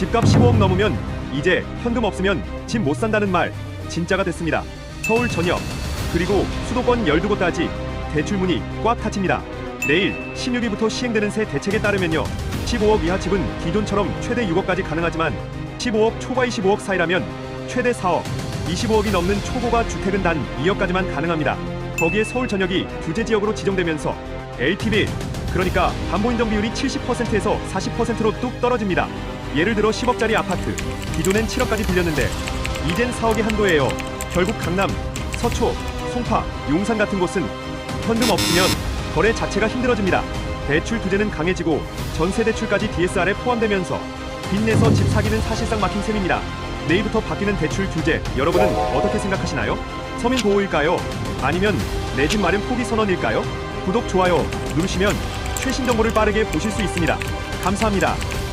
집값 15억 넘으면 이제 현금 없으면 집 못 산다는 말 진짜가 됐습니다. 서울 전역 그리고 수도권 12곳까지 대출문이 꽉 닫힙니다. 내일 16일부터 시행되는 새 대책에 따르면요. 15억 이하 집은 기존처럼 최대 6억까지 가능하지만 15억 초과 25억 사이라면 최대 4억, 25억이 넘는 초고가 주택은 단 2억까지만 가능합니다. 거기에 서울 전역이 규제 지역으로 지정되면서 LTV 그러니까 담보 인정 비율이 70%에서 40%로 뚝 떨어집니다. 예를 들어 10억짜리 아파트 기존엔 7억까지 빌렸는데 이젠 4억이 한도예요. 결국 강남, 서초, 송파, 용산 같은 곳은 현금 없으면 거래 자체가 힘들어집니다. 대출 규제는 강해지고 전세 대출까지 DSR에 포함되면서 빚내서 집 사기는 사실상 막힌 셈입니다. 내일부터 바뀌는 대출 규제 여러분은 어떻게 생각하시나요? 서민 보호일까요? 아니면 내 집 마련 포기 선언일까요? 구독 좋아요 누르시면 최신 정보를 빠르게 보실 수 있습니다. 감사합니다.